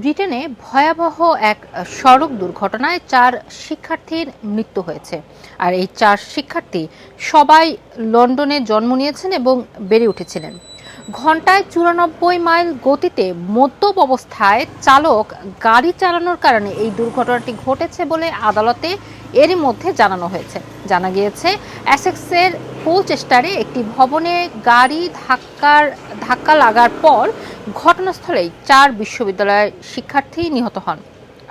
ব্রিটেনে ভয়াবহ এক সড়ক দুর্ঘটনায় চার শিক্ষার্থীর মৃত্যু হয়েছে। আর এই চার শিক্ষার্থী সবাই লন্ডনে জন্ম নিয়েছেন এবং বেড়ে উঠেছিলেন। ঘন্টায় চুরানব্বই মাইল গতিতে মদ্যপ অবস্থায় চালক গাড়ি চালানোর কারণে এই দুর্ঘটনাটি ঘটেছে বলে আদালতে এরই মধ্যে জানানো হয়েছে। জানা গিয়েছে, অ্যাসেক্সের পোচেস্টারে একটি ভবনে গাড়ি ধাক্কার, ধাক্কা লাগার পর ঘটনাস্থলেই চার বিশ্ববিদ্যালয়ের শিক্ষার্থী নিহত হন।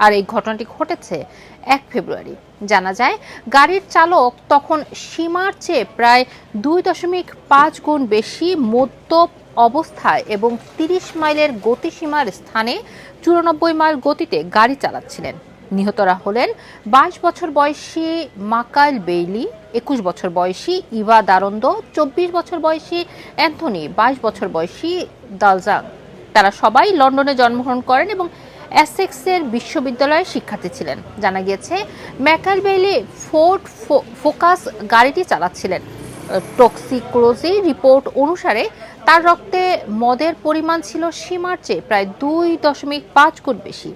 আর এই ঘটনাটি ঘটেছে এক ফেব্রুয়ারি। জানা যায়, গাড়ির চালক তখন সীমার চেয়ে প্রায় দুই দশমিক পাঁচ গুণ বেশি মদ্যপ অবস্থায় এবং তিরিশ মাইলের গতিসীমার স্থানে চুরানব্বই মাইল গতিতে গাড়ি চালাচ্ছিলেন। নিহতরা হলেন বাইশ বছর বয়সী মাকাইল বেইলি, একুশ বছর বয়সী ইভা দারন্দ, চব্বিশ বছর বয়সী অ্যান্থনি, বাইশ বছর বয়সী দালজাং। তারা সবাই লন্ডনে জন্মগ্রহণ করেন এবং অ্যাসেক্সের বিশ্ববিদ্যালয়ের শিক্ষার্থী ছিলেন। জানা গিয়েছে ম্যাকাল বেইলি ফোর্ড ফোকাস গাড়িটি চালাচ্ছিলেন। টক্সিক্লোজি রিপোর্ট অনুসারে, তার রক্তে মদের পরিমাণ ছিল সীমার চেয়ে প্রায় দুই দশমিক পাঁচ গুণ বেশি।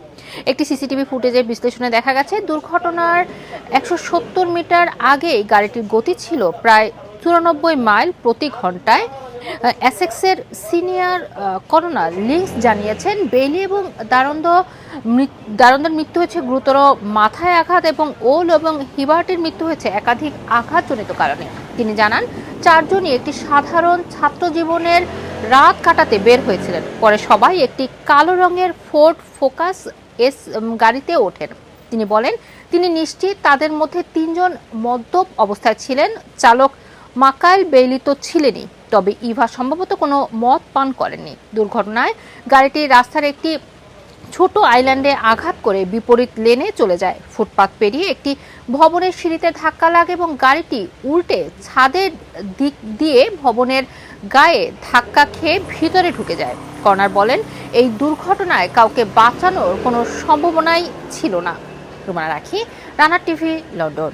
একটি সিসিটিভি ফুটেজের বিশ্লেষণে দেখা গেছে, দুর্ঘটনার একশো সত্তর মিটার আগে গাড়িটির গতি ছিল প্রায় চুরানব্বই মাইল প্রতি ঘন্টায় অ্যাসেক্সের সিনিয়র করোনার লিংস জানিয়েছেন, বেইলি এবং দারন্দ দারন্দের মৃত্যু হয়েছে গুরুতর মাথায় আঘাত এবং ওল এবং হিবার্টের মৃত্যু হয়েছে একাধিক আঘাতজনিত কারণে। তিনি জানান, চারজনই একটি সাধারণ ছাত্র জীবনের রাত কাটাতে বের হয়েছিলেন। পরে সবাই একটি কালো রঙের ফোর্ড ফোকাস এস গাড়িতে ওঠেন। তিনি বলেন, তিনি নিশ্চিত তাদের মধ্যে তিনজন মদ্যপ অবস্থায় ছিলেন। চালক মাকাইল বেইলি তো ছিলেনই, তবে ইভা সম্ভবত কোনো মদ পান করেননি। দুর্ঘটনায় গাড়িটি রাস্তার একটি ছোট আইল্যান্ডে আঘাত করে বিপরীত লেনে চলে যায়। ফুটপাত পেরিয়ে একটি ভবনের সিঁড়িতে ধাক্কা লাগে এবং গাড়িটি উল্টে ছাদের দিক দিয়ে ভবনের গায়ে ধাক্কা খেয়ে ভিতরে ঢুকে যায়। কর্নার বলেন, এই দুর্ঘটনায় কাউকে বাঁচানোর কোনো সম্ভাবনাই ছিল না। রুমানা রাখি, রানা টিভি, লন্ডন।